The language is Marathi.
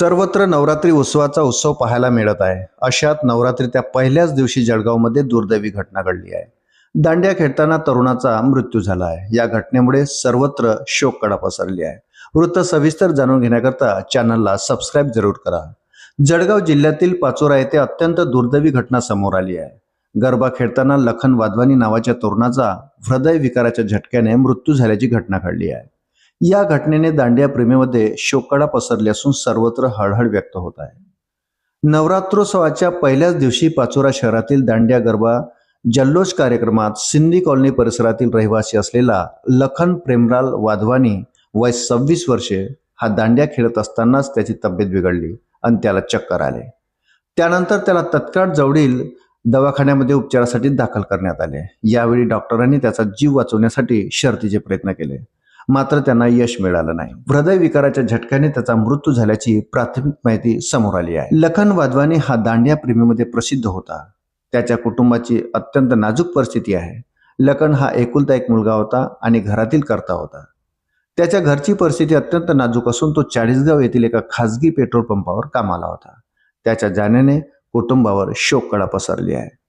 सर्वत्र नवरात्री उत्सवाचा उत्सव पाहायला मिळत आहे. अशात नवरात्रीच्या पहिल्याच दिवशी जळगावमध्ये दुर्दैवी घटना घडली आहे. दांड्या खेळताना तरुणाचा मृत्यू झाला आहे. या घटनेमुळे सर्वत्र शोककडा पसरली आहे. वृत्त सविस्तर जाणून घेण्याकरता चॅनलला सबस्क्राईब जरूर करा. जळगाव जिल्ह्यातील पाचोरा येथे अत्यंत दुर्दैवी घटना समोर आली आहे. गरबा खेळताना लखन वाधवानी नावाच्या तरुणाचा हृदय विकाराच्या झटक्याने मृत्यू झाल्याची घटना घडली आहे. या घटनेने दांडिया प्रेमीमध्ये शोककळा पसरली असून सर्वत्र हळहळ व्यक्त होत आहे. नवरात्रोत्सवाच्या पहिल्याच दिवशी पाचोरा शहरातील दांडिया गरबा जल्लोष कार्यक्रमात सिंधी कॉलनी परिसरातील रहिवासी असलेला लखन प्रेमलाल वाधवानी वय सव्वीस वर्षे हा दांड्या खेळत असतानाच त्याची तब्येत बिघडली आणि त्याला चक्कर आले. त्यानंतर त्याला तत्काळ जवळील दवाखान्यामध्ये उपचारासाठी दाखल करण्यात आले. यावेळी डॉक्टरांनी त्याचा जीव वाचवण्यासाठी शर्तीचे प्रयत्न केले. मात्र त्यांना यश मिळालं नाही. हृदय विकाराच्या झटक्याने त्याचा मृत्यू झाल्याची प्राथमिक माहिती समोर आली आहे. लखन वाधवानी हा दांडिया प्रेमीमध्ये प्रसिद्ध होता. त्याच्या कुटुंबाची अत्यंत नाजूक परिस्थिती आहे. लखन हा एकुलता एक मुलगा होता आणि घरातील करता होता. त्याच्या घरची परिस्थिती अत्यंत नाजूक असून तो चाळीसगाव येथील एका खासगी पेट्रोल पंपावर कामाला होता. त्याच्या जाण्याने कुटुंबावर शोककळा पसरली आहे.